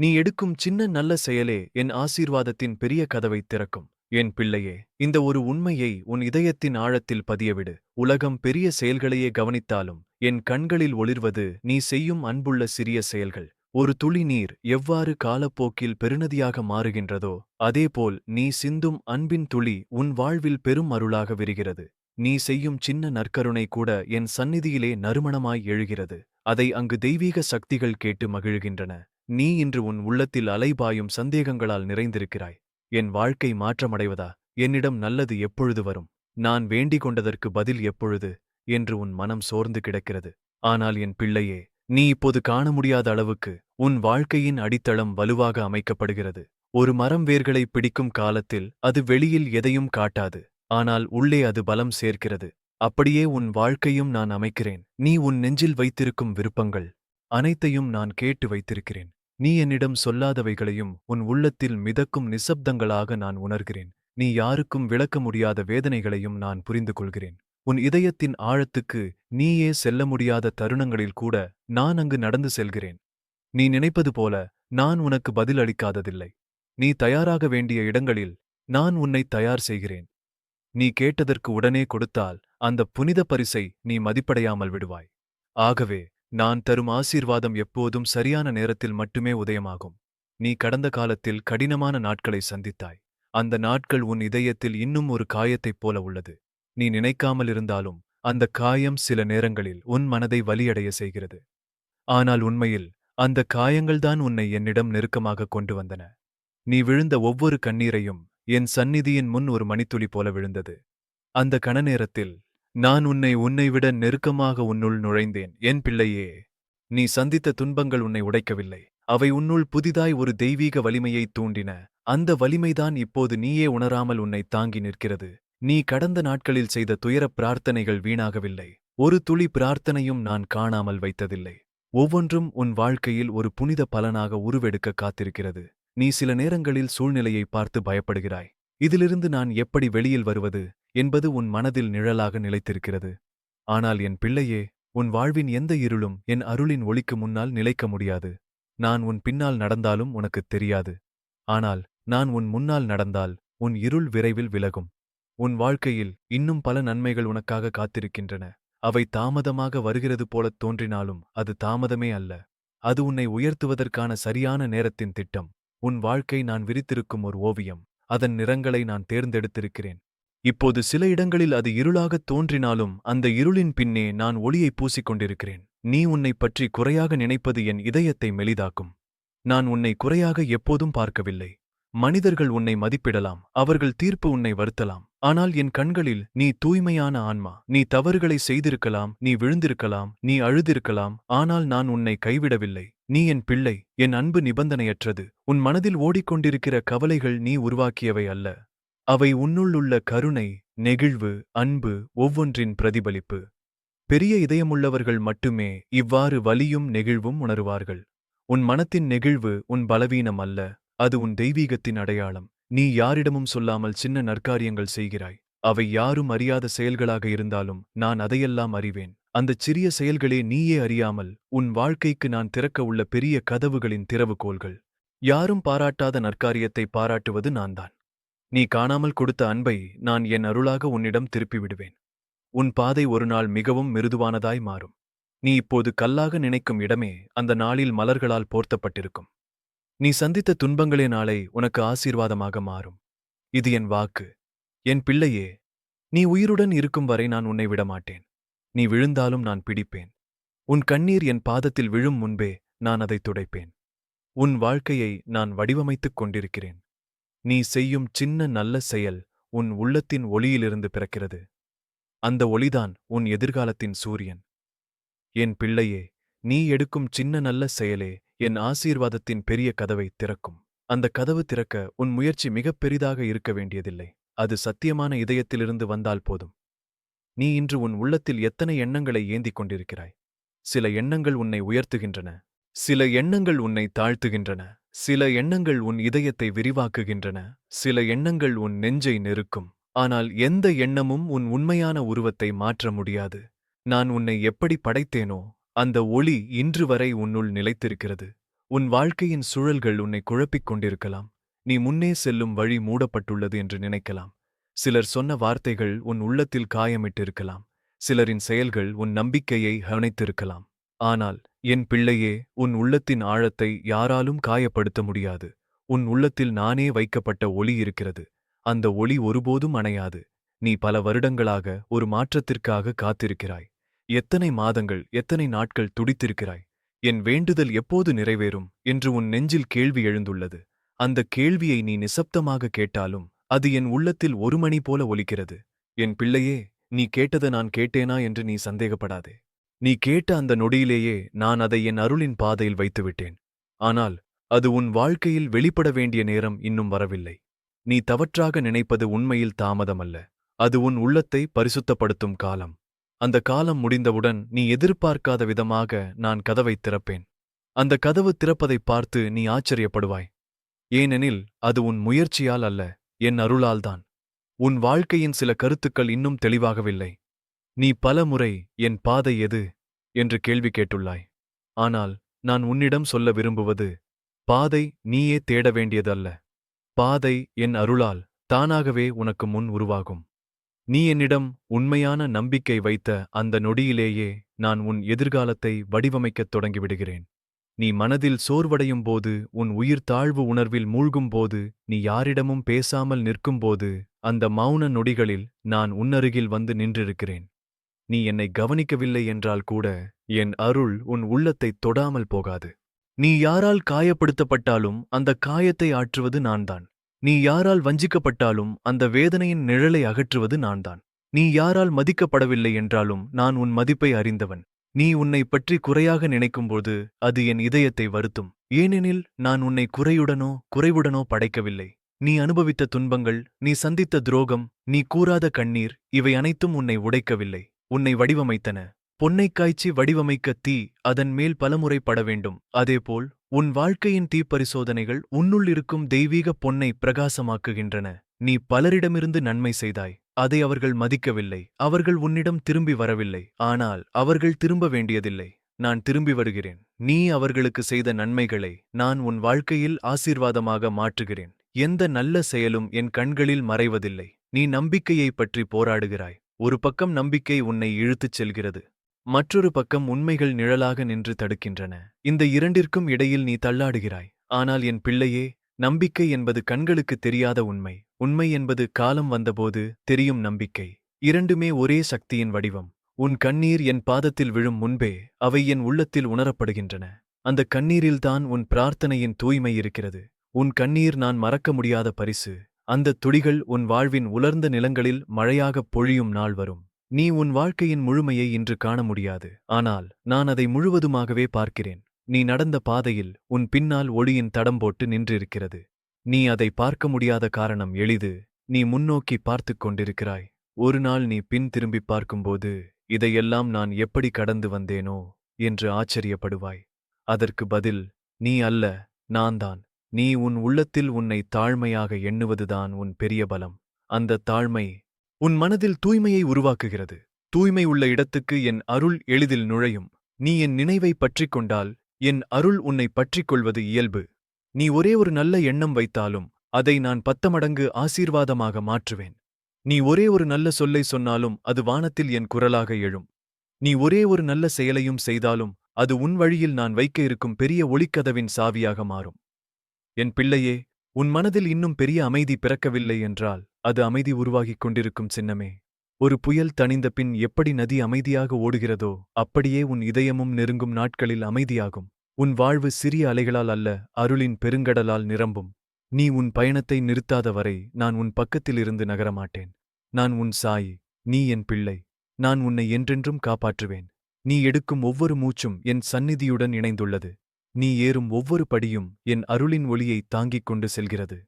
நீ எடுக்கும் சின்ன நல்ல செயலே என் ஆசீர்வாதத்தின் பெரிய கதவைத் திறக்கும். என் பிள்ளையே இந்த ஒரு உண்மையை உன் இதயத்தின் ஆழத்தில் பதியவிடு. உலகம் பெரிய செயல்களையே கவனித்தாலும் என் கண்களில் ஒளிர்வது நீ செய்யும் அன்புள்ள சிறிய செயல்கள். ஒரு துளி நீர் எவ்வாறு காலப்போக்கில் பெருநதியாக மாறுகின்றதோ அதேபோல் நீ சிந்தும் அன்பின் துளி உன் வாழ்வில் பெரும் அருளாக விரிகிறது. நீ செய்யும் சின்ன நற்கருணை கூட என் சந்நிதியிலே நறுமணமாய் எழுகிறது. அதை அங்கு தெய்வீக சக்திகள் கேட்டு மகிழ்கின்றன. நீ இன்று உன் உள்ளத்தில் அலைபாயும் சந்தேகங்களால் நிறைந்திருக்கிறாய். என் வாழ்க்கை மாற்றமடைவதா? என்னிடம் நல்லது எப்பொழுது வரும்? நான் வேண்டிக் கொண்டதற்கு பதில் எப்பொழுது? என்று உன் மனம் சோர்ந்து கிடக்கிறது. ஆனால் என் பிள்ளையே நீ இப்போது காண முடியாத அளவுக்கு உன் வாழ்க்கையின் அடித்தளம் வலுவாக அமைக்கப்படுகிறது. ஒரு மரம் வேர்களை பிடிக்கும் காலத்தில் அது வெளியில் எதையும் காட்டாது. ஆனால் உள்ளே அது பலம் சேர்க்கிறது. அப்படியே உன் வாழ்க்கையும் நான் அமைக்கிறேன். நீ உன் நெஞ்சில் வைத்திருக்கும் விருப்பங்கள் அனைத்தையும் நான் கேட்டு வைத்திருக்கிறேன். நீ என்னிடம் சொல்லாதவைகளையும் உன் உள்ளத்தில் மிதக்கும் நிசப்தங்களாக நான் உணர்கிறேன். நீ யாருக்கும் விளக்க முடியாத வேதனைகளையும் நான் புரிந்து கொள்கிறேன் உன் இதயத்தின் ஆழத்துக்கு நீயே செல்ல முடியாத தருணங்களில் கூட நான் அங்கு நடந்து செல்கிறேன். நீ நினைப்பது போல நான் உனக்கு பதில் அளிக்காததில்லை நீ தயாராக வேண்டிய இடங்களில் நான் உன்னை தயார் செய்கிறேன். நீ கேட்டதற்கு உடனே கொடுத்தால் அந்த புனித பரிசை நீ மதிப்படையாமல் விடுவாய். ஆகவே நான் தரும் ஆசீர்வாதம் எப்போதும் சரியான நேரத்தில் மட்டுமே உதயமாகும். நீ கடந்த காலத்தில் கடினமான நாட்களை சந்தித்தாய். அந்த நாட்கள் உன் இதயத்தில் இன்னும் ஒரு காயத்தைப் போல உள்ளது. நீ நினைக்காமல் இருந்தாலும் அந்த காயம் சில நேரங்களில் உன் மனதை வலியடைய செய்கிறது. ஆனால் உண்மையில் அந்த காயங்கள்தான் உன்னை என்னிடம் நெருக்கமாக கொண்டு வந்தன. நீ விழுந்த ஒவ்வொரு கண்ணீரையும் என் சந்நிதியின் முன் ஒரு மணித்துளி போல விழுந்தது. அந்த கணநேரத்தில் நான் உன்னை உன்னை விட நெருக்கமாக உன்னுள் நுழைந்தேன். என் பிள்ளையே நீ சந்தித்த துன்பங்கள் உன்னை உடைக்கவில்லை. அவை உன்னுள் புதிதாய் ஒரு தெய்வீக வலிமையை தூண்டின. அந்த வலிமைதான் இப்போது நீயே உணராமல் உன்னை தாங்கி நிற்கிறது. நீ கடந்த நாட்களில் செய்த துயரப் பிரார்த்தனைகள் வீணாகவில்லை. ஒரு துளி பிரார்த்தனையும் நான் காணாமல் வைத்ததில்லை. ஒவ்வொன்றும் உன் வாழ்க்கையில் ஒரு புனித பலனாக உருவெடுக்க காத்திருக்கிறது. நீ சில நேரங்களில் சூழ்நிலையை பார்த்து பயப்படுகிறாய். இதிலிருந்து நான் எப்படி வெளியில் வருவது? என்பது உன் மனதில் நிழலாக நிலைத்திருக்கிறது. ஆனால் என் பிள்ளையே உன் வாழ்வின் எந்த இருளும் என் அருளின் ஒளிக்கு முன்னால் நிலைக்க முடியாது. நான் உன் பின்னால் நடந்தாலும் உனக்குத் தெரியாது. ஆனால் நான் உன் முன்னால் நடந்தால் உன் இருள் விரைவில் விலகும். உன் வாழ்க்கையில் இன்னும் பல நன்மைகள் உனக்காக காத்திருக்கின்றன. அவை தாமதமாக வருகிறது போலத் தோன்றினாலும் அது தாமதமே அல்ல. அது உன்னை உயர்த்துவதற்கான சரியான நேரத்தின் திட்டம். உன் வாழ்க்கை நான் விரித்திருக்கும் ஒரு ஓவியம். அதன் நிறங்களை நான் தேர்ந்தெடுத்திருக்கிறேன். இப்போது சில இடங்களில் அது இருளாகத் தோன்றினாலும் அந்த இருளின் பின்னே நான் ஒளியைப் பூசிக் கொண்டிருக்கிறேன் நீ உன்னைப் பற்றி குறையாக நினைப்பது என் இதயத்தை மெலிதாக்கும். நான் உன்னை குறையாக எப்போதும் பார்க்கவில்லை. மனிதர்கள் உன்னை மதிப்பிடலாம். அவர்கள் தீர்ப்பு உன்னை வருத்தலாம். ஆனால் என் கண்களில் நீ தூய்மையான ஆன்மா. நீ தவறுகளை செய்திருக்கலாம். நீ விழுந்திருக்கலாம். நீ அழுதிருக்கலாம். ஆனால் நான் உன்னை கைவிடவில்லை. நீ என் பிள்ளை. என் அன்பு நிபந்தனையற்றது. உன் மனதில் ஓடிக்கொண்டிருக்கிற கவலைகள் நீ உருவாக்கியவை அல்ல. அவை உன்னுள்ளுள்ள கருணை நெகிழ்வு அன்பு ஒவ்வொன்றின் பிரதிபலிப்பு. பெரிய இதயமுள்ளவர்கள் மட்டுமே இவ்வாறு வலியும் நெகிழ்வும் உணருவார்கள். உன் மனத்தின் நெகிழ்வு உன் பலவீனம் அல்ல அது உன் தெய்வீகத்தின் அடையாளம். நீ யாரிடமும் சொல்லாமல் சின்ன நற்காரியங்கள் செய்கிறாய். அவை யாரும் அறியாத செயல்களாக இருந்தாலும் நான் அதையெல்லாம் அறிவேன். அந்தச் சிறிய செயல்களே நீயே அறியாமல் உன் வாழ்க்கைக்கு நான் திறக்க உள்ள பெரிய கதவுகளின் திறவுகோள்கள் யாரும் பாராட்டாத நற்காரியத்தை பாராட்டுவது நான்தான். நீ காணாமல் கொடுத்த அன்பை நான் என் அருளாக உன்னிடம் திருப்பி விடுவேன் உன் பாதை ஒரு நாள் மிகவும் மிருதுவானதாய் மாறும். நீ இப்போது கல்லாக நினைக்கும் இடமே அந்த நாளில் மலர்களால் போர்த்தப்பட்டிருக்கும். நீ சந்தித்த துன்பங்களே நாளை உனக்கு ஆசீர்வாதமாக மாறும். இது என் வாக்கு. என் பிள்ளையே நீ உயிருடன் இருக்கும் வரை நான் உன்னை விடமாட்டேன். நீ விழுந்தாலும் நான் பிடிப்பேன். உன் கண்ணீர் என் பாதத்தில் விழும் முன்பே நான் அதை துடைப்பேன். உன் வாழ்க்கையை நான் வடிவமைத்துக் கொண்டிருக்கிறேன். நீ செய்யும் சின்ன நல்ல செயல் உன் உள்ளத்தின் ஒளியிலிருந்து பிறக்கிறது. அந்த ஒளிதான் உன் எதிர்காலத்தின் சூரியன். என் பிள்ளையே நீ எடுக்கும் சின்ன நல்ல செயலே என் ஆசீர்வாதத்தின் பெரிய கதவை திறக்கும். அந்த கதவு திறக்க உன் முயற்சி மிகப் பெரிதாக இருக்க வேண்டியதில்லை. அது சத்தியமான இதயத்திலிருந்து வந்தால் போதும். நீ இன்று உன் உள்ளத்தில் எத்தனை எண்ணங்களை ஏந்திக் கொண்டிருக்கிறாய்? சில எண்ணங்கள் உன்னை உயர்த்துகின்றன. சில எண்ணங்கள் உன்னை தாழ்த்துகின்றன. சில எண்ணங்கள் உன் இதயத்தை விரிவாக்குகின்றன சில எண்ணங்கள் உன் நெஞ்சை நெருக்கும். ஆனால் எந்த எண்ணமும் உன் உண்மையான உருவத்தை மாற்ற முடியாது. நான் உன்னை எப்படி படைத்தேனோ அந்த ஒளி இன்று வரை உன்னுள் நிலைத்திருக்கிறது. உன் வாழ்க்கையின் சுழல்கள் உன்னை குழப்பிக் கொண்டிருக்கலாம். நீ முன்னே செல்லும் வழி மூடப்பட்டுள்ளது என்று நினைக்கலாம். சிலர் சொன்ன வார்த்தைகள் உன் உள்ளத்தில் காயமிட்டிருக்கலாம். சிலரின் செயல்கள் உன் நம்பிக்கையை ஹனித்திருக்கலாம். ஆனால் என் பிள்ளையே உன் உள்ளத்தின் ஆழத்தை யாராலும் காயப்படுத்த முடியாது. உன் உள்ளத்தில் நானே வைக்கப்பட்ட ஒளி இருக்கிறது. அந்த ஒளி ஒருபோதும் அணையாது. நீ பல வருடங்களாக ஒரு மாற்றத்திற்காக காத்திருக்கிறாய். எத்தனை மாதங்கள் எத்தனை நாட்கள் துடித்திருக்கிறாய்? என் வேண்டுதல் எப்போது நிறைவேறும் என்று உன் நெஞ்சில் கேள்வி எழுந்துள்ளது. அந்த கேள்வியை நீ நிசப்தமாக கேட்டாலும் அது என் உள்ளத்தில் ஒரு மணி போல ஒலிக்கிறது. என் பிள்ளையே நீ கேட்டதை நான் கேட்டேனா என்று நீ சந்தேகப்படாதே. நீ கேட்ட அந்த நொடியிலேயே நான் அதை என் அருளின் பாதையில் வைத்துவிட்டேன். ஆனால் அது உன் வாழ்க்கையில் வெளிப்பட வேண்டிய நேரம் இன்னும் வரவில்லை. நீ தவற்றாக நினைப்பது உண்மையில் தாமதமல்ல. அது உன் உள்ளத்தை பரிசுத்தப்படுத்தும் காலம். அந்த காலம் முடிந்தவுடன் நீ எதிர்பார்க்காத விதமாக நான் கதவைத் திறப்பேன். அந்த கதவு திறப்பதைப் பார்த்து நீ ஆச்சரியப்படுவாய். ஏனெனில் அது உன் முயற்சியால் அல்ல என் அருளால்தான் உன் வாழ்க்கையின் சில கருத்துக்கள் இன்னும் தெளிவாகவில்லை. நீ பல முறை என் பாதை எது? என்று கேள்வி கேட்டுள்ளாய். ஆனால் நான் உன்னிடம் சொல்ல விரும்புவது பாதை நீயே தேட வேண்டியதல்ல. பாதை என் அருளால் தானாகவே உனக்கு முன் உருவாகும். நீ என்னிடம் உண்மையான நம்பிக்கை வைத்த அந்த நொடியிலேயே நான் உன் எதிர்காலத்தை வடிவமைக்கத் தொடங்கிவிடுகிறேன். நீ மனதில் சோர்வடையும் போது உன் உயிர் தாழ்வு உணர்வில் மூழ்கும் போது நீ யாரிடமும் பேசாமல் நிற்கும்போது அந்த மௌன நொடிகளில் நான் உன்னருகில் வந்து நின்றிருக்கிறேன். நீ என்னை கவனிக்கவில்லை என்றால் கூட என் அருள் உன் உள்ளத்தைத் தொடாமல் போகாது. நீ யாரால் காயப்படுத்தப்பட்டாலும் அந்த காயத்தை ஆற்றுவது நான்தான். நீ யாரால் வஞ்சிக்கப்பட்டாலும் அந்த வேதனையின் நிழலை அகற்றுவது நான்தான். நீ யாரால் மதிக்கப்படவில்லை என்றாலும் நான் உன் மதிப்பை அறிந்தவன். நீ உன்னை பற்றி குறையாக நினைக்கும்போது அது என் இதயத்தை வருத்தும். ஏனெனில் நான் உன்னை குறையுடனோ குறைவுடனோ படைக்கவில்லை. நீ அனுபவித்த துன்பங்கள் நீ சந்தித்த துரோகம் நீ கூறாத கண்ணீர் இவை அனைத்தும் உன்னை உடைக்கவில்லை. உன்னை வடிவமைத்தன. பொன்னைக் காய்ச்சி வடிவமைக்க தீ அதன் மேல் பலமுறை பட வேண்டும். அதேபோல் உன் வாழ்க்கையின் தீப்பரிசோதனைகள் உன்னுள் இருக்கும் தெய்வீக பொன்னை பிரகாசமாக்குகின்றன. நீ பலரிடமிருந்து நன்மை செய்தாய். அதை அவர்கள் மதிக்கவில்லை. அவர்கள் உன்னிடம் திரும்பி வரவில்லை. ஆனால் அவர்கள் திரும்ப வேண்டியதில்லை. நான் திரும்பி வருகிறேன். நீ அவர்களுக்கு செய்த நன்மைகளை நான் உன் வாழ்க்கையில் ஆசீர்வாதமாக மாற்றுகிறேன். எந்த நல்ல செயலும் என் கண்களில் மறைவதில்லை. நீ நம்பிக்கையைப் பற்றி போராடுகிறாய். ஒரு பக்கம் நம்பிக்கை உன்னை இழுத்துச் செல்கிறது மற்றொரு பக்கம் உண்மைகள் நிழலாக நின்று தடுக்கின்றன. இந்த இரண்டிற்கும் இடையில் நீ தள்ளாடுகிறாய். ஆனால் என் பிள்ளையே நம்பிக்கை என்பது கண்களுக்கு தெரியாத உண்மை. உண்மை என்பது காலம் வந்தபோது தெரியும் நம்பிக்கை. இரண்டுமே ஒரே சக்தியின் வடிவம். உன் கண்ணீர் என் பாதத்தில் விழும் முன்பே அவை என் உள்ளத்தில் உணரப்படுகின்றன. அந்த கண்ணீரில்தான் உன் பிரார்த்தனையின் தூய்மை இருக்கிறது. உன் கண்ணீர் நான் மறக்க முடியாத பரிசு. அந்த துளிகள் உன் வாழ்வின் உலர்ந்த நிலங்களில் மழையாகப் பொழியும் நாள் வரும். நீ உன் வாழ்க்கையின் முழுமையை இன்று காண முடியாது. ஆனால் நான் அதை முழுவதுமாகவே பார்க்கிறேன். நீ நடந்த பாதையில் உன் பின்னால் ஒளியின் தடம் போட்டு நின்றிருக்கிறது. நீ அதை பார்க்க முடியாத காரணம் எளிது. நீ முன்னோக்கி பார்த்துக் கொண்டிருக்கிறாய். ஒரு நாள் நீ பின் திரும்பிப் பார்க்கும்போது இதையெல்லாம் நான் எப்படி கடந்து வந்தேனோ? என்று ஆச்சரியப்படுவாய். அதற்கு பதில் நீ அல்ல நான்தான் நீ உன் உள்ளத்தில் உன்னை தாழ்மையாக எண்ணுவதுதான் உன் பெரிய பலம். அந்த தாழ்மை உன் மனதில் தூய்மையை உருவாக்குகிறது. தூய்மை உள்ள இடத்துக்கு என் அருள் எளிதில் நுழையும். நீ என் நினைவை பற்றிக் கொண்டால் என் அருள் உன்னை பற்றிக் கொள்வது இயல்பு. நீ ஒரே ஒரு நல்ல எண்ணம் வைத்தாலும் அதை நான் பத்த மடங்கு ஆசீர்வாதமாக மாற்றுவேன். நீ ஒரே ஒரு நல்ல சொல்லை சொன்னாலும் அது வானத்தில் என் குரலாக எழும். நீ ஒரே ஒரு நல்ல செயலையும் செய்தாலும் அது உன் வழியில் நான் வைக்க இருக்கும் பெரிய ஒளிக்கதவின் சாவியாக மாறும். என் பிள்ளையே உன் மனதில் இன்னும் பெரிய அமைதி பிறக்கவில்லை என்றால் அது அமைதி உருவாகிக் கொண்டிருக்கும் சின்னமே. ஒரு புயல் தணிந்த பின் எப்படி நதி அமைதியாக ஓடுகிறதோ அப்படியே உன் இதயமும் நெருங்கும் நாட்களில் அமைதியாகும். உன் வாழ்வு சிறிய அலைகளால் அல்ல அருளின் பெருங்கடலால் நிரம்பும். நீ உன் பயணத்தை நிறுத்தாத வரை நான் உன் பக்கத்திலிருந்து நகரமாட்டேன். நான் உன் சாயி நீ என் பிள்ளை. நான் உன்னை என்றென்றும் காப்பாற்றுவேன். நீ எடுக்கும் ஒவ்வொரு மூச்சும் என் சந்நிதியுடன் இணைந்துள்ளது. நீ ஏறும் ஒவ்வொரு படியும் என் அருளின் ஒளியை தாங்கிக் கொண்டு செல்கிறது.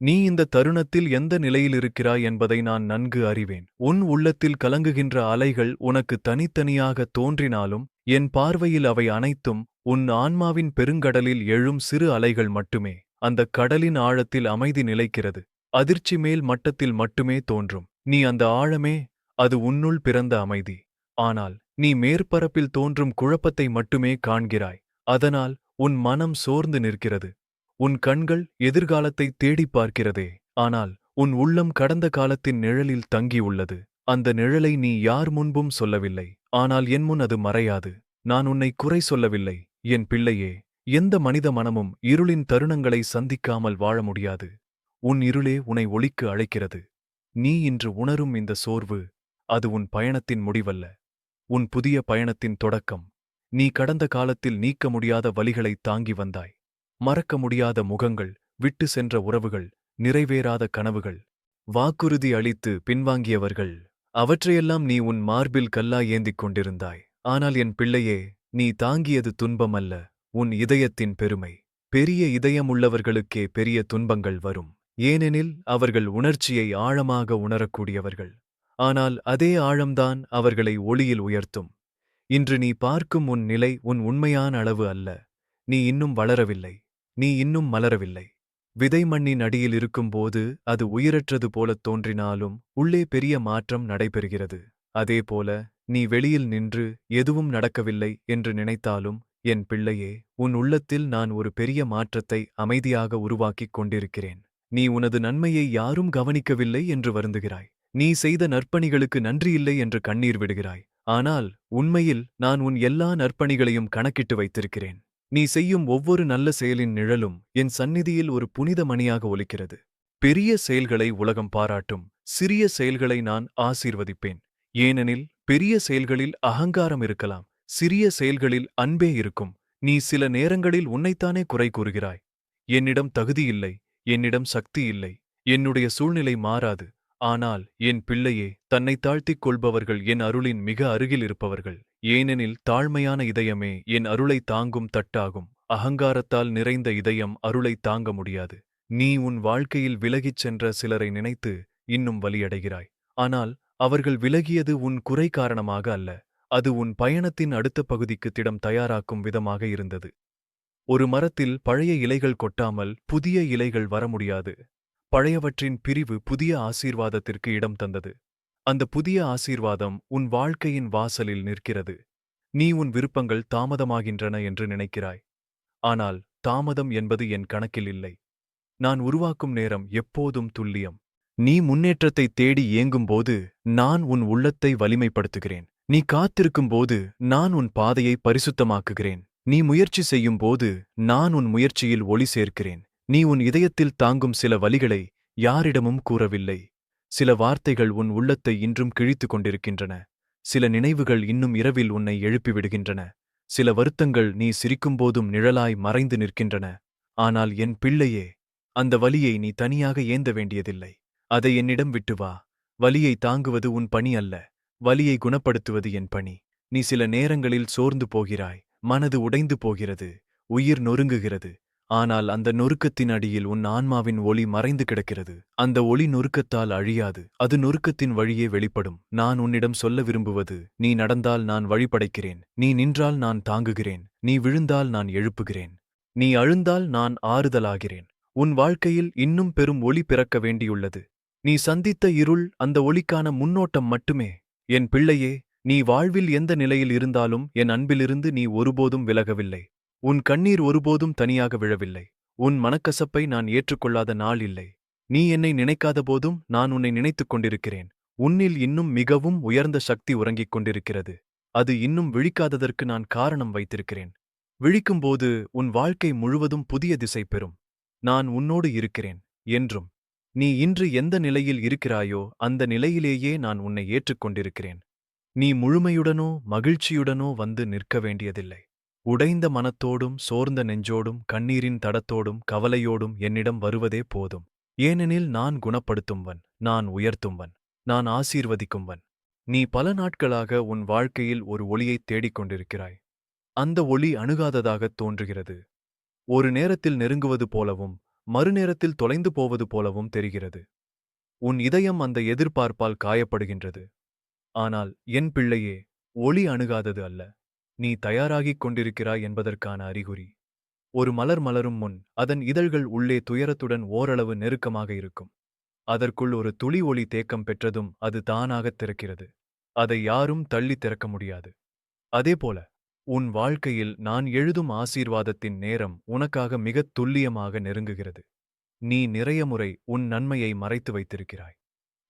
நீ இந்த தருணத்தில் எந்த நிலையில் இருக்கிறாய் என்பதை நான் நன்கு அறிவேன். உன் உள்ளத்தில் கலங்குகின்ற அலைகள் உனக்கு தனித்தனியாக தோன்றினாலும் என் பார்வையில் அவை அனைத்தும் உன் ஆன்மாவின் பெருங்கடலில் எழும் சிறு அலைகள் மட்டுமே. அந்த கடலின் ஆழத்தில் அமைதி நிலைக்கிறது. அதிர்ச்சி மேல் மட்டத்தில் மட்டுமே தோன்றும். நீ அந்த ஆழமே அது உன்னுள் பிறந்த அமைதி. ஆனால் நீ மேற்பரப்பில் தோன்றும் குழப்பத்தை மட்டுமே காண்கிறாய். அதனால் உன் மனம் சோர்ந்து நிற்கிறது. உன் கண்கள் எதிர்காலத்தை தேடிப் பார்க்கிறதே. ஆனால் உன் உள்ளம் கடந்த காலத்தின் நிழலில் தங்கியுள்ளது. அந்த நிழலை நீ யார் முன்பும் சொல்லவில்லை. ஆனால் என் முன் அது மறையாது. நான் உன்னை குறை சொல்லவில்லை. என் பிள்ளையே எந்த மனித மனமும் இருளின் தருணங்களை சந்திக்காமல் வாழ முடியாது. உன் இருளே உன்னை ஒளிக்கு அழைக்கிறது. நீ இன்று உணரும் இந்த சோர்வு அது உன் பயணத்தின் முடிவல்ல. உன் புதிய பயணத்தின் தொடக்கம். நீ கடந்த காலத்தில் நீக்க முடியாத வலிகளை தாங்கி வந்தாய். மறக்க முடியாத முகங்கள் விட்டு சென்ற உறவுகள் நிறைவேறாத கனவுகள். வாக்குறுதி அளித்து பின்வாங்கியவர்கள் அவற்றையெல்லாம் நீ உன் மார்பில் கல்லா ஏந்திக் கொண்டிருந்தாய். ஆனால் என் பிள்ளையே நீ தாங்கியது துன்பம் அல்ல உன் இதயத்தின் பெருமை. பெரிய இதயமுள்ளவர்களுக்கே பெரிய துன்பங்கள் வரும். ஏனெனில் அவர்கள் உணர்ச்சியை ஆழமாக உணரக்கூடியவர்கள். ஆனால் அதே ஆழம்தான் அவர்களை ஒளியில் உயர்த்தும். இன்று நீ பார்க்கும் உன் நிலை உன் உண்மையான அளவு அல்ல. நீ இன்னும் வளரவில்லை. நீ இன்னும் மலரவில்லை. விதை மண்ணின் அடியில் இருக்கும்போது அது உயிரற்றது போலத் தோன்றினாலும் உள்ளே பெரிய மாற்றம் நடைபெறுகிறது. அதேபோல நீ வெளியில் நின்று எதுவும் நடக்கவில்லை என்று நினைத்தாலும் என் பிள்ளையே உன் உள்ளத்தில் நான் ஒரு பெரிய மாற்றத்தை அமைதியாக உருவாக்கிக் கொண்டிருக்கிறேன். நீ உனது நன்மையை யாரும் கவனிக்கவில்லை என்று வருந்துகிறாய். நீ செய்த நற்பணிகளுக்கு நன்றியில்லை என்று கண்ணீர் விடுகிறாய். ஆனால் உண்மையில் நான் உன் எல்லா நற்பணிகளையும் கணக்கிட்டு வைத்திருக்கிறேன். நீ செய்யும் ஒவ்வொரு நல்ல செயலின் நிழலும் என் சந்நிதியில் ஒரு புனித மணியாக ஒலிக்கிறது. பெரிய செயல்களை உலகம் பாராட்டும். சிறிய செயல்களை நான் ஆசீர்வதிப்பேன். ஏனெனில் பெரிய செயல்களில் அகங்காரம் இருக்கலாம். சிறிய செயல்களில் அன்பே இருக்கும். நீ சில நேரங்களில் உன்னைத்தானே குறை கூறுகிறாய். என்னிடம் தகுதி இல்லை. என்னிடம் சக்தி இல்லை. என்னுடைய சூழ்நிலை மாறாது. ஆனால் என் பிள்ளையே தன்னை தாழ்த்திக் கொள்பவர்கள் என் அருளின் மிக அருகில் இருப்பவர்கள். ஏனெனில் தாழ்மையான இதயமே என் அருளை தாங்கும் தட்டாகும். அகங்காரத்தால் நிறைந்த இதயம் அருளை தாங்க முடியாது. நீ உன் வாழ்க்கையில் விலகிச் சென்ற சிலரை நினைத்து இன்னும் வலியடைகிறாய். ஆனால் அவர்கள் விலகியது உன் குறை காரணமாக அல்ல. அது உன் பயணத்தின் அடுத்த பகுதிக்கு திடம் தயாராக்கும் விதமாக இருந்தது. ஒரு மரத்தில் பழைய இலைகள் கொட்டாமல் புதிய இலைகள் வர முடியாது. பழையவற்றின் பிரிவு புதிய ஆசீர்வாதத்திற்கு இடம் தந்தது. அந்த புதிய ஆசீர்வாதம் உன் வாழ்க்கையின் வாசலில் நிற்கிறது. நீ உன் விருப்பங்கள் தாமதமாகின்றன என்று நினைக்கிறாய். ஆனால் தாமதம் என்பது என் கணக்கில் இல்லை. நான் உருவாக்கும் நேரம் எப்போதும் துல்லியம். நீ முன்னேற்றத்தை தேடி ஏங்கும்போது நான் உன் உள்ளத்தை வலிமைப்படுத்துகிறேன். நீ காத்திருக்கும்போது நான் உன் பாதையை பரிசுத்தமாக்குகிறேன். நீ முயற்சி செய்யும்போது நான் உன் முயற்சியில் ஒளி சேர்க்கிறேன். நீ உன் இதயத்தில் தாங்கும் சில வலிகளை யாரிடமும் கூறவில்லை. சில வார்த்தைகள் உன் உள்ளத்தை இன்றும் கிழித்துக் கொண்டிருக்கின்றன. சில நினைவுகள் இன்னும் இரவில் உன்னை எழுப்பிவிடுகின்றன சில வருத்தங்கள் நீ சிரிக்கும்போதும் நிழலாய் மறைந்து நிற்கின்றன. ஆனால் என் பிள்ளையே அந்த வலியை நீ தனியாக ஏந்த வேண்டியதில்லை. அதை என்னிடம் விட்டு வா. வலியை தாங்குவது உன் பணி அல்ல. வலியை குணப்படுத்துவது என் பணி. நீ சில நேரங்களில் சோர்ந்து போகிறாய். மனது உடைந்து போகிறது. உயிர் நொறுங்குகிறது. ஆனால் அந்த நொறுக்கத்தின் அடியில் உன் ஆன்மாவின் ஒளி மறைந்து கிடக்கிறது. அந்த ஒளி நொறுக்கத்தால் அழியாது. அது நொறுக்கத்தின் வழியே வெளிப்படும். நான் உன்னிடம் சொல்ல விரும்புவது நீ நடந்தால் நான் வழிபடைக்கிறேன். நீ நின்றால் நான் தாங்குகிறேன். நீ விழுந்தால் நான் எழுப்புகிறேன். நீ அழுந்தால் நான் ஆறுதலாகிறேன். உன் வாழ்க்கையில் இன்னும் பெரும் ஒளி பிறக்க வேண்டியுள்ளது. நீ சந்தித்த இருள் அந்த ஒளிக்கான முன்னோட்டம் மட்டுமே. என் பிள்ளையே நீ வாழ்வில் எந்த நிலையில் இருந்தாலும் என் அன்பிலிருந்து நீ ஒருபோதும் விலகவில்லை. உன் கண்ணீர் ஒருபோதும் தனியாக விழவில்லை. உன் மனக்கசப்பை நான் ஏற்றுக்கொள்ளாத நாள் இல்லை. நீ என்னை நினைக்காத போதும் நான் உன்னை நினைத்துக் கொண்டிருக்கிறேன். உன்னில் இன்னும் மிகவும் உயர்ந்த சக்தி உறங்கிக் கொண்டிருக்கிறது. அது இன்னும் விழிக்காததற்கு நான் காரணம் வைத்திருக்கிறேன். விழிக்கும்போது உன் வாழ்க்கை முழுவதும் புதிய திசை பெறும். நான் உன்னோடு இருக்கிறேன். என்றும் நீ இன்று எந்த நிலையில் இருக்கிறாயோ அந்த நிலையிலேயே நான் உன்னை ஏற்றுக்கொண்டிருக்கிறேன். நீ முழுமையுடனோ மகிழ்ச்சியுடனோ வந்து நிற்க வேண்டியதில்லை. உடைந்த மனத்தோடும் சோர்ந்த நெஞ்சோடும் கண்ணீரின் தடத்தோடும் கவலையோடும் என்னிடம் வருவதே போதும். ஏனெனில் நான் குணப்படுத்தும்வன் நான் உயர்த்தும்வன் நான் ஆசீர்வதிக்கும்வன். நீ பல நாட்களாக உன் வாழ்க்கையில் ஒரு ஒளியைத் தேடிக் கொண்டிருக்கிறாய். அந்த ஒளி அணுகாததாகத் தோன்றுகிறது. ஒரு நேரத்தில் நெருங்குவது போலவும் மறுநேரத்தில் தொலைந்து போவது போலவும் தெரிகிறது. உன் இதயம் அந்த எதிர்பார்ப்பால் காயப்படுகின்றது. ஆனால் என் பிள்ளையே ஒளி அணுகாதது அல்ல. நீ தயாராகிக் கொண்டிருக்கிறாய் என்பதற்கான அறிகுறி. ஒரு மலர் மலரும் முன் அதன் இதழ்கள் உள்ளே துயரத்துடன் ஓரளவு நெருக்கமாக இருக்கும். அதற்குள் ஒரு துளி ஒளி தேக்கம் பெற்றதும் அது தானாகத் திறக்கிறது. அதை யாரும் தள்ளி திறக்க முடியாது. அதேபோல உன் வாழ்க்கையில் நான் எழுதும் ஆசீர்வாதத்தின் நேரம் உனக்காக மிகத் துல்லியமாக நெருங்குகிறது. நீ நிறைய முறை உன் நன்மையை மறைத்து வைத்திருக்கிறாய்.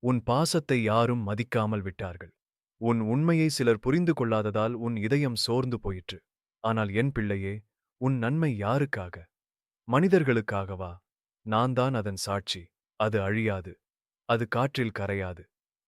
உன் பாசத்தை யாரும் மதிக்காமல் விட்டார்கள். உன் உண்மையை சிலர் புரிந்து கொள்ளாததால் உன் இதயம் சோர்ந்து போயிற்று. ஆனால் என் பிள்ளையே உன் நன்மை யாருக்காக? மனிதர்களுக்காகவா? நான் தான் அதன் சாட்சி. அது அழியாது. அது காற்றில் கரையாது.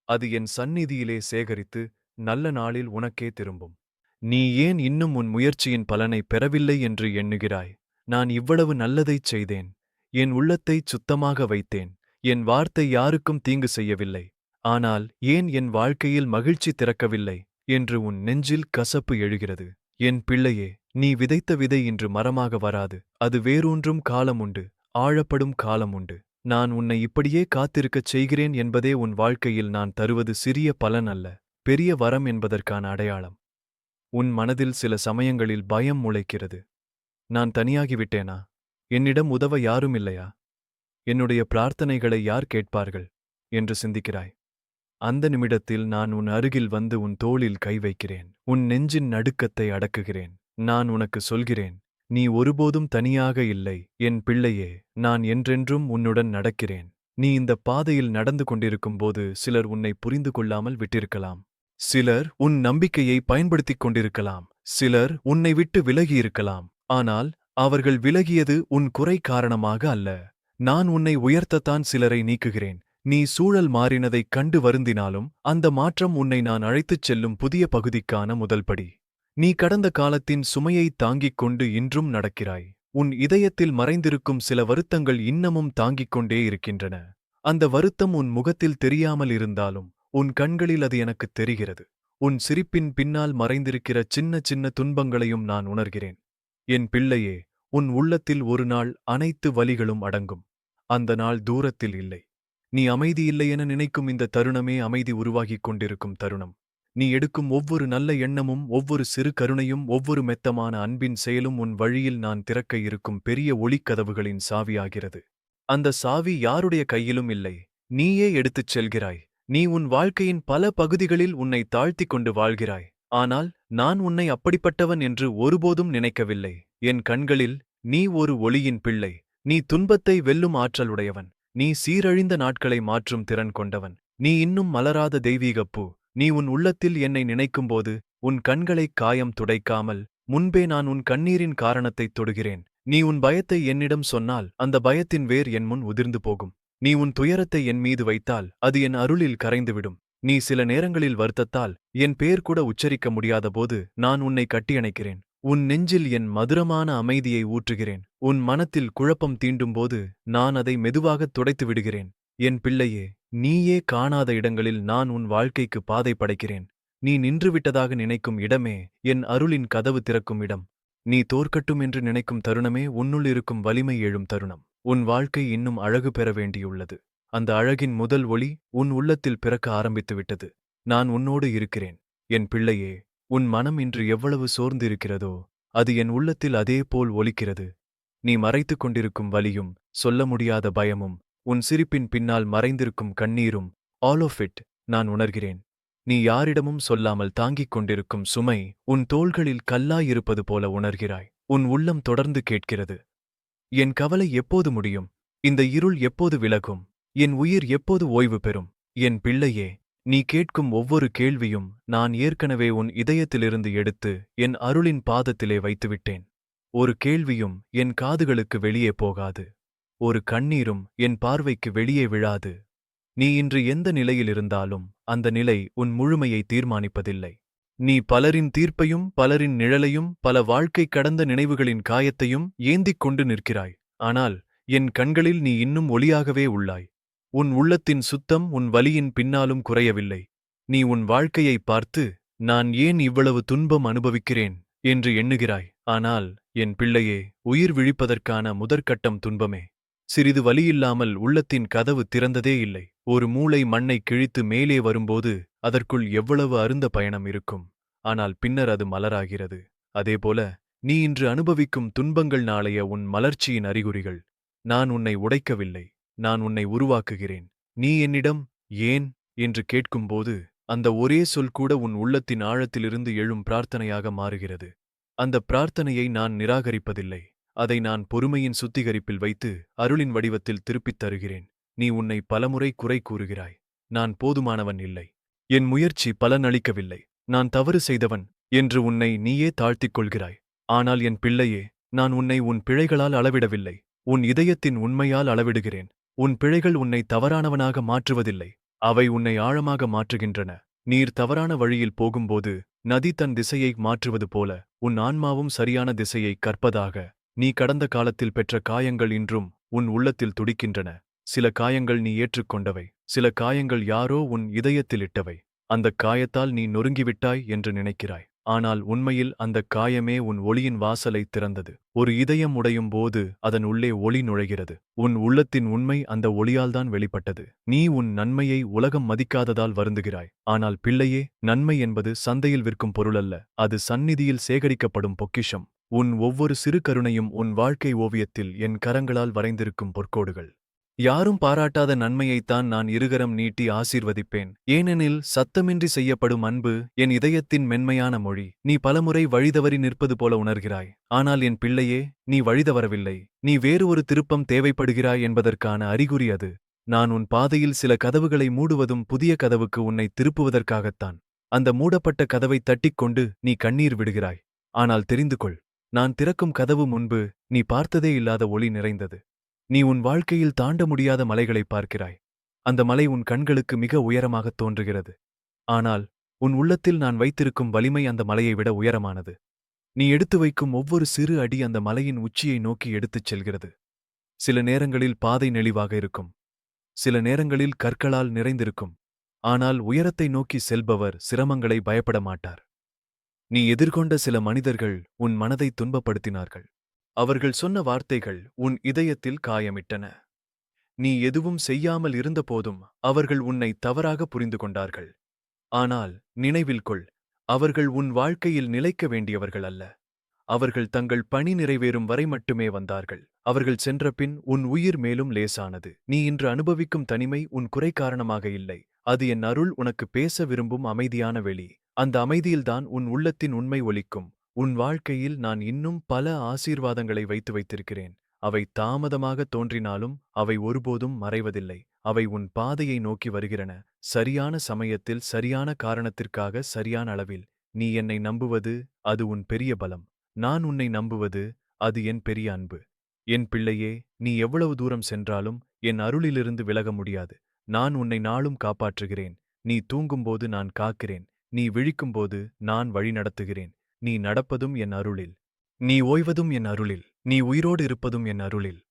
அது என் சந்நிதியிலே சேகரித்து நல்ல நாளில் உனக்கே திரும்பும். நீ ஏன் இன்னும் உன் முயற்சியின் பலனை பெறவில்லை என்று எண்ணுகிறாய்? நான் இவ்வளவு நல்லதைச் செய்தேன். என் உள்ளத்தைச் சுத்தமாக வைத்தேன். என் வார்த்தை யாருக்கும் தீங்கு செய்யவில்லை. ஆனால் ஏன் என் வாழ்க்கையில் மகிழ்ச்சி திறக்கவில்லை? என்று உன் நெஞ்சில் கசப்பு எழுகிறது. என் பிள்ளையே நீ விதைத்த விதை இன்று மரமாக வராது. அது வேரூன்றும் காலம் உண்டு. ஆழப்படும் காலம் உண்டு. நான் உன்னை இப்படியே காத்திருக்கச் செய்கிறேன் என்பதே உன் வாழ்க்கையில் நான் தருவது சிறிய பலன் அல்ல. பெரிய வரம் என்பதற்கான அடையாளம். உன் மனதில் சில சமயங்களில் பயம் முளைக்கிறது. நான் தனியாகிவிட்டேனா? என்னிடம் உதவ யாரும் இல்லையா? என்னுடைய பிரார்த்தனைகளை யார் கேட்பார்கள்? என்று சிந்திக்கிறாய். அந்த நிமிடத்தில் நான் உன் அருகில் வந்து உன் தோளில் கை வைக்கிறேன். உன் நெஞ்சின் நடுக்கத்தை அடக்குகிறேன். நான் உனக்கு சொல்கிறேன் நீ ஒருபோதும் தனியாக இல்லை. என் பிள்ளையே நான் என்றென்றும் உன்னுடன் நடக்கிறேன். நீ இந்த பாதையில் நடந்து கொண்டிருக்கும்போது சிலர் உன்னை புரிந்து கொள்ளாமல் விட்டிருக்கலாம். சிலர் உன் நம்பிக்கையை பயன்படுத்திக் கொண்டிருக்கலாம். சிலர் உன்னை விட்டு விலகியிருக்கலாம் ஆனால் அவர்கள் விலகியது உன் குறை காரணமாக அல்ல. நான் உன்னை உயர்த்தத்தான் சிலரை நீக்குகிறேன். நீ சூழல் மாறினதைக் கண்டு வருந்தினாலும் அந்த மாற்றம் உன்னை நான் அழைத்துச் செல்லும் புதிய பகுதிக்கான முதல்படி நீ கடந்த காலத்தின் சுமையை தாங்கிக் கொண்டு இன்றும் நடக்கிறாய். உன் இதயத்தில் மறைந்திருக்கும் சில வருத்தங்கள் இன்னமும் தாங்கிக் கொண்டே இருக்கின்றன. அந்த வருத்தம் உன் முகத்தில் தெரியாமல் இருந்தாலும் உன் கண்களில் அது எனக்குத் தெரிகிறது. உன் சிரிப்பின் பின்னால் மறைந்திருக்கிற சின்ன சின்ன துன்பங்களையும் நான் உணர்கிறேன். என் பிள்ளையே உன் உள்ளத்தில் ஒரு நாள் அனைத்து வலிகளும் அடங்கும். அந்த நாள் தூரத்தில் இல்லை. நீ அமைதி இல்லை என நினைக்கும் இந்த தருணமே அமைதி உருவாகிக் கொண்டிருக்கும் தருணம். நீ எடுக்கும் ஒவ்வொரு நல்ல எண்ணமும் ஒவ்வொரு சிறு கருணையும் ஒவ்வொரு மெத்தமான அன்பின் செயலும் உன் வழியில் நான் திறக்க இருக்கும் பெரிய ஒளிக்கதவுகளின் சாவியாகிறது. அந்த சாவி யாருடைய கையிலும் இல்லை. நீயே எடுத்துச் செல்கிறாய். நீ உன் வாழ்க்கையின் பல பகுதிகளில் உன்னை தாழ்த்திக் கொண்டு வாழ்கிறாய். ஆனால் நான் உன்னை அப்படிப்பட்டவன் என்று ஒருபோதும் நினைக்கவில்லை. என் கண்களில் நீ ஒரு ஒளியின் பிள்ளை. நீ துன்பத்தை வெல்லும் ஆற்றலுடையவன். நீ சீரழிந்த நாட்களை மாற்றும் திறன் கொண்டவன். நீ இன்னும் மலராத தெய்வீகப்பூ நீ உன் உள்ளத்தில் என்னை நினைக்கும்போது உன் கண்களைக் காயம் துடைக்காமல் முன்பே நான் உன் கண்ணீரின் காரணத்தைத் தொடுகிறேன். நீ உன் பயத்தை என்னிடம் சொன்னால் அந்த பயத்தின் வேர் என் முன் உதிர்ந்து போகும். நீ உன் துயரத்தை என் மீது வைத்தால் அது என் அருளில் கரைந்துவிடும். நீ சில நேரங்களில் வருத்தத்தால் என் பேர் கூட உச்சரிக்க முடியாதபோது நான் உன்னை கட்டியணைக்கிறேன். உன் நெஞ்சில் என் மதுரமான அமைதியை ஊற்றுகிறேன். உன் மனத்தில் குழப்பம் தீண்டும்போது நான் அதை மெதுவாகத் துடைத்து விடுகிறேன். என் பிள்ளையே நீயே காணாத இடங்களில் நான் உன் வாழ்க்கைக்கு பாதை படைக்கிறேன். நீ நின்றுவிட்டதாக நினைக்கும் இடமே என் அருளின் கதவு திறக்கும் இடம். நீ தோற்கட்டும் என்று நினைக்கும் தருணமே உன்னுள் இருக்கும் வலிமை எழும் தருணம். உன் வாழ்க்கை இன்னும் அழகு பெற வேண்டியுள்ளது. அந்த அழகின் முதல் ஒளி உன் உள்ளத்தில் பிறக்க ஆரம்பித்துவிட்டது. நான் உன்னோடு இருக்கிறேன். என் பிள்ளையே உன் மனம் இன்று எவ்வளவு சோர்ந்திருக்கிறதோ அது என் உள்ளத்தில் அதேபோல் ஒலிக்கிறது. நீ மறைத்துக் கொண்டிருக்கும் வலியும் சொல்ல முடியாத பயமும் உன் சிரிப்பின் பின்னால் மறைந்திருக்கும் கண்ணீரும் ஆல் ஆஃப் இட் நான் உணர்கிறேன். நீ யாரிடமும் சொல்லாமல் தாங்கிக் கொண்டிருக்கும் சுமை உன் தோள்களில் கல்லாயிருப்பது போல உணர்கிறாய். உன் உள்ளம் தொடர்ந்து கேட்கிறது. என் கவலை எப்போது முடியும்? இந்த இருள் எப்போது விலகும்? என் உயிர் எப்போது ஓய்வு பெறும்? என் பிள்ளையே நீ கேட்கும் ஒவ்வொரு கேள்வியும் நான் ஏற்கனவே உன் இதயத்திலிருந்து எடுத்து என் அருளின் பாதத்திலே வைத்துவிட்டேன். ஒரு கேள்வியும் என் காதுகளுக்கு வெளியே போகாது. ஒரு கண்ணீரும் என் பார்வைக்கு வெளியே விழாது. நீ இன்று எந்த நிலையில் இருந்தாலும் அந்த நிலை உன் முழுமையை தீர்மானிப்பதில்லை. நீ பலரின் தீர்ப்பையும் பலரின் நிழலையும் பல வாழ்க்கை கடந்த நினைவுகளின் காயத்தையும் ஏந்திக் கொண்டு நிற்கிறாய். ஆனால் என் கண்களில் நீ இன்னும் ஒளியாகவே உள்ளாய். உன் உள்ளத்தின் சுத்தம் உன் வலியின் பின்னாலும் குறையவில்லை. நீ உன் வாழ்க்கையை பார்த்து நான் ஏன் இவ்வளவு துன்பம் அனுபவிக்கிறேன்? என்று எண்ணுகிறாய். ஆனால் என் பிள்ளையே உயிர் விழிப்பதற்கான முதற்கட்டம் துன்பமே. சிறிது வலியில்லாமல் உள்ளத்தின் கதவு திறந்ததே இல்லை. ஒரு மூளை மண்ணை கிழித்து மேலே வரும்போது அதற்குள் எவ்வளவு அருந்த பயணம் இருக்கும். ஆனால் பின்னர் அது மலராகிறது. அதேபோல நீ இன்று அனுபவிக்கும் துன்பங்கள் நாளைய உன் மலர்ச்சியின் அறிகுறிகள். நான் உன்னை உடைக்கவில்லை. நான் உன்னை உருவாக்குகிறேன். நீ என்னிடம் ஏன்? என்று கேட்கும்போது அந்த ஒரே சொல் கூட உன் உள்ளத்தின் ஆழத்திலிருந்து எழும் பிரார்த்தனையாக மாறுகிறது. அந்த பிரார்த்தனையை நான் நிராகரிப்பதில்லை. அதை நான் பொறுமையின் சுத்திகரிப்பில் வைத்து அருளின் வடிவத்தில் திருப்பித் தருகிறேன். நீ உன்னை பலமுறை குறை கூறுகிறாய். நான் போதுமானவன் இல்லை. என் முயற்சி பலனளிக்கவில்லை. நான் தவறு செய்தவன் என்று உன்னை நீயே தாழ்த்திக் கொள்கிறாய். ஆனால் என் பிள்ளையே நான் உன்னை உன் பிழைகளால் அளவிடவில்லை. உன் இதயத்தின் உண்மையால் அளவிடுகிறேன். உன் பிழைகள் உன்னை தவறானவனாக மாற்றுவதில்லை. அவை உன்னை ஆழமாக மாற்றுகின்றன. நீர் தவறான வழியில் போகும்போது நதி தன் திசையை மாற்றுவது போல உன் ஆன்மாவும் சரியான திசையை கற்பதாக. நீ கடந்த காலத்தில் பெற்ற காயங்கள் இன்றும் உன் உள்ளத்தில் துடிக்கின்றன. சில காயங்கள் நீ ஏற்றுக்கொண்டவை. சில காயங்கள் யாரோ உன் இதயத்தில் இட்டவை. அந்தக் காயத்தால் நீ நொறுங்கிவிட்டாய் என்று நினைக்கிறாய். ஆனால் உண்மையில் அந்தக் காயமே உன் ஒளியின் வாசலை திறந்தது. ஒரு இதயம் உடையும் போது அதன் உள்ளே ஒளி நுழைகிறது. உன் உள்ளத்தின் உண்மை அந்த ஒளியால்தான் வெளிப்பட்டது. நீ உன் நன்மையை உலகம் மதிக்காததால் வருந்துகிறாய். ஆனால் பிள்ளையே நன்மை என்பது சந்தையில் விற்கும் பொருளல்ல. அது சந்நிதியில் சேகரிக்கப்படும் பொக்கிஷம். உன் ஒவ்வொரு சிறு கருணையும் உன் வாழ்க்கை ஓவியத்தில் என் கரங்களால் வரைந்திருக்கும் பொற்கோடுகள். யாரும் பாராட்டாத நன்மையைத்தான் நான் இருகரம் நீட்டி ஆசீர்வதிப்பேன். ஏனெனில் சத்தமின்றி செய்யப்படும் அன்பு என் இதயத்தின் மென்மையான மொழி. நீ பலமுறை வழிதவறி நிற்பது போல உணர்கிறாய். ஆனால் என் பிள்ளையே நீ வழிதவரவில்லை நீ வேறு ஒரு திருப்பம் தேவைப்படுகிறாய் என்பதற்கான அறிகுறி அது. நான் உன் பாதையில் சில கதவுகளை மூடுவதும் புதிய கதவுக்கு உன்னை திருப்புவதற்காகத்தான். அந்த மூடப்பட்ட கதவை தட்டிக்கொண்டு நீ கண்ணீர் விடுகிறாய். ஆனால் தெரிந்து கொள் நான் திறக்கும் கதவு முன்பு நீ பார்த்ததே இல்லாத ஒளி நிறைந்தது. நீ உன் வாழ்க்கையில் தாண்ட முடியாத மலைகளைப் பார்க்கிறாய். அந்த மலை உன் கண்களுக்கு மிக உயரமாகத் தோன்றுகிறது. ஆனால் உன் உள்ளத்தில் நான் வைத்திருக்கும் வலிமை அந்த மலையை விட உயரமானது. நீ எடுத்து வைக்கும் ஒவ்வொரு சிறு அடி அந்த மலையின் உச்சியை நோக்கி எடுத்துச் செல்கிறது. சில நேரங்களில் பாதை நெளிவாக இருக்கும். சில நேரங்களில் கற்களால் நிறைந்திருக்கும். ஆனால் உயரத்தை நோக்கி செல்பவர் சிரமங்களை பயப்பட மாட்டார். நீ எதிர்கொண்ட சில மனிதர்கள் உன் மனதை துன்பப்படுத்தினார்கள். அவர்கள் சொன்ன வார்த்தைகள் உன் இதயத்தில் காயமிட்டன. நீ எதுவும் செய்யாமல் இருந்தபோதும் அவர்கள் உன்னை தவறாக புரிந்து கொண்டார்கள். ஆனால் நினைவில் கொள் அவர்கள் உன் வாழ்க்கையில் நிலைக்க வேண்டியவர்கள் அல்ல. அவர்கள் தங்கள் பணி நிறைவேறும் வரை மட்டுமே வந்தார்கள். அவர்கள் சென்றபின் உன் உயிர் மேலும் லேசானது. நீ இன்று அனுபவிக்கும் தனிமை உன் குறை காரணமாக இல்லை. அது என் அருள் உனக்கு பேச விரும்பும் அமைதியான வெளி. அந்த அமைதியில்தான் உன் உள்ளத்தின் உண்மை ஒலிக்கும். உன் வாழ்க்கையில் நான் இன்னும் பல ஆசீர்வாதங்களை வைத்து வைத்திருக்கிறேன். அவை தாமதமாக தோன்றினாலும் அவை ஒருபோதும் மறைவதில்லை. அவை உன் பாதையை நோக்கி வருகிறன. சரியான சமயத்தில் சரியான காரணத்திற்காக சரியான அளவில். நீ என்னை நம்புவது அது உன் பெரிய பலம். நான் உன்னை நம்புவது அது என் பெரிய அன்பு. என் பிள்ளையே நீ எவ்வளவு தூரம் சென்றாலும் என் அருளிலிருந்து விலக முடியாது. நான் உன்னை நாளும் காப்பாற்றுகிறேன். நீ தூங்கும்போது நான் காக்கிறேன். நீ விழிக்கும்போது நான் வழிநடத்துகிறேன். நீ நடப்பதும் என் அருளில். நீ ஓய்வதும் என் அருளில். நீ உயிரோடு இருப்பதும் என் அருளில்.